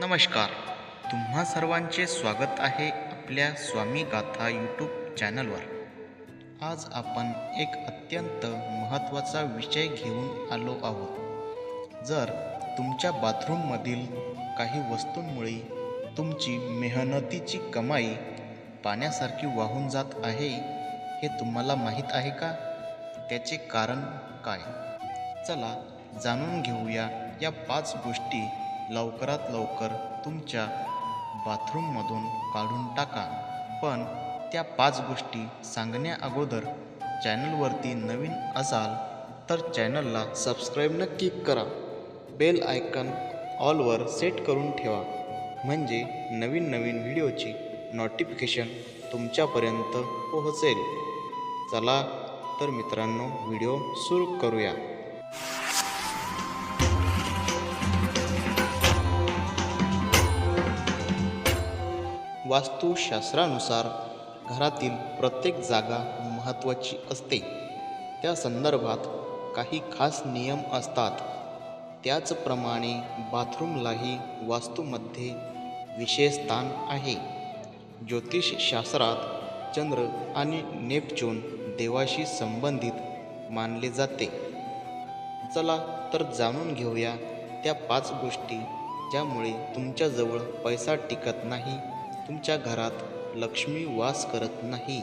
नमस्कार. तुम्हा सर्वांचे स्वागत आहे आपल्या स्वामी गाथा यूट्यूब चॅनलवर. आज आपण एक अत्यंत महत्त्वाचा विषय घेऊन आलो आहोत. जर तुमच्या बाथरूममधील काही वस्तूंमुळे तुमची मेहनतीची कमाई पाण्यासारखी वाहून जात आहे हे तुम्हाला माहीत आहे का? त्याचे कारण काय? चला जाणून घेऊया या पाच गोष्टी लवकरात लवकर तुमच्या बाथरूममधून काढून टाका. पण त्या पाच गोष्टी सांगण्या अगोदर चॅनलवरती नवीन असाल तर चॅनलला सबस्क्राईब नक्की करा. बेल आयकन ऑलवर सेट करून ठेवा. म्हणजे नवीन नवीन व्हिडिओची नोटिफिकेशन तुमच्यापर्यंत पोहोचेल. चला तर मित्रांनो व्हिडिओ सुरू करूया. वास्तुशास्त्रानुसार घरातील प्रत्येक जागा महत्त्वाची असते. त्या संदर्भात काही खास नियम असतात. त्याचप्रमाणे बाथरूमलाही वास्तूमध्ये विशेष स्थान आहे. ज्योतिषशास्त्रात चंद्र आणि नेपच्यून देवाशी संबंधित मानले जाते. चला तर जाणून घेऊया त्या पाच गोष्टी ज्यामुळे तुमच्याजवळ पैसा टिकत नाही. तुमच्या घरात लक्ष्मी वास करत नाही.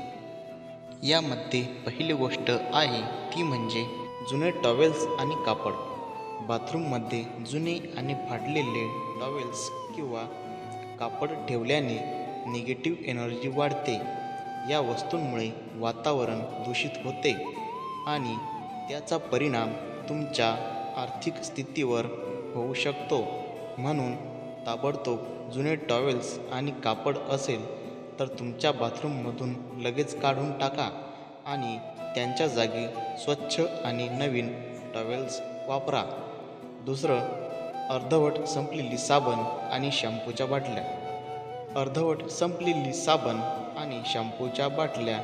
यामध्ये पहिली गोष्ट आहे ती म्हणजे जुने टॉवेल्स आणि कापड. बाथरूममध्ये जुने आणि फाडलेले टॉवेल्स किंवा कापड ठेवल्याने निगेटिव्ह एनर्जी वाढते. या वस्तूंमुळे वातावरण दूषित होते आणि त्याचा परिणाम तुमच्या आर्थिक स्थितीवर होऊ शकतो. म्हणून ताबडतोब जुने टॉवेल्स आणि कापड असेल तर तुमच्या बाथरूममधून लगेच काढून टाका आणि त्यांच्या जागी स्वच्छ आणि नवीन टॉवेल्स वापरा. दुसरं अर्धवट संपलेली साबण आणि शॅम्पूच्या बाटल्या. अर्धवट संपलेली साबण आणि शॅम्पूच्या बाटल्या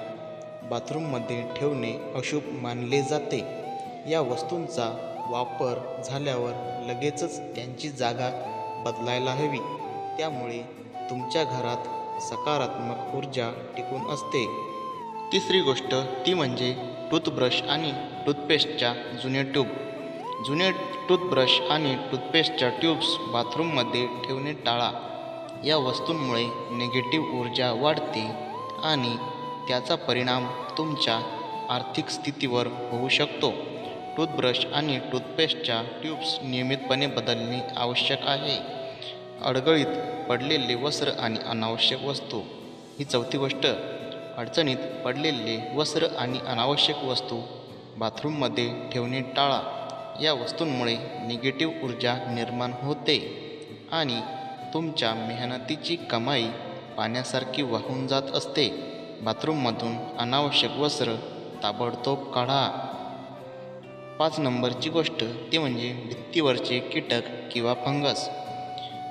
बाथरूममध्ये ठेवणे अशुभ मानले जाते. या वस्तूंचा वापर झाल्यावर लगेचच त्यांची जागा बदलायला हवी. त्यामुळे तुमच्या घरात सकारात्मक ऊर्जा टिकून असते. तिसरी गोष्ट ती म्हणजे टूथब्रश आणि टूथपेस्टच्या जुने ट्यूब. जुने टूथब्रश आणि टूथपेस्टच्या ट्यूब्स बाथरूममध्ये ठेवणे टाळा. या वस्तूंमुळे निगेटिव्ह ऊर्जा वाढते आणि त्याचा परिणाम तुमच्या आर्थिक स्थितीवर होऊ शकतो. टूथब्रश आणि टूथपेस्टच्या ट्यूब्स नियमितपणे बदलणे आवश्यक आहे. अडगळीत पडलेले वस्त्र आणि अनावश्यक वस्तू. ही चौथी गोष्ट अडचणीत पडलेले वस्त्र आणि अनावश्यक वस्तू. बाथरूममध्ये ठेवणे टाळा. या वस्तूंमुळे निगेटिव्ह ऊर्जा निर्माण होते आणि तुमच्या मेहनतीची कमाई पाण्यासारखी वाहून जात असते. बाथरूममधून अनावश्यक वस्त्र ताबडतोब काढा. पाच नंबरची गोष्ट ती म्हणजे भिंतीवरचे कीटक किंवा फंगस.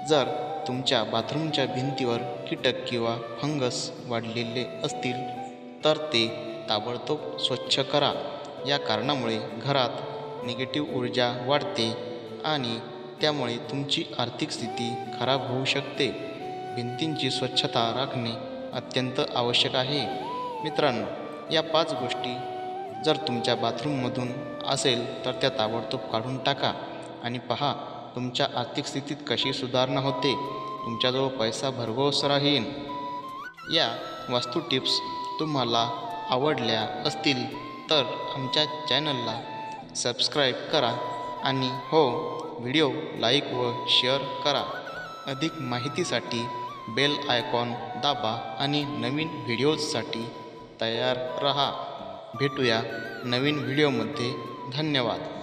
जर तुमच्या बाथरूमच्या भिंतीवर कीटक किंवा फंगस वाढलेले असतील तर ते ताबडतोब स्वच्छ करा. या कारणामुळे घरात निगेटिव्ह ऊर्जा वाढते आणि त्यामुळे तुमची आर्थिक स्थिती खराब होऊ शकते. भिंतींची स्वच्छता राखणे अत्यंत आवश्यक आहे. मित्रांनो या पाच गोष्टी जर तुमच्या बाथरूममधून असेल तर त्या ताबडतोब काढून टाका आणि पहा तुमच्या आर्थिक स्थितीत कशी सुधारणा होते? तुमच्याजवळ पैसा भरघोस राहील या वास्तू टिप्स तुम्हाला आवडल्या असतील तर आमच्या चॅनलला सबस्क्राईब करा आणि हो व्हिडिओ लाईक व शेअर करा. अधिक माहितीसाठी बेल आयकॉन दाबा आणि नवीन व्हिडिओजसाठी तयार रहा. भेटूया नवीन व्हिडिओमध्ये. धन्यवाद.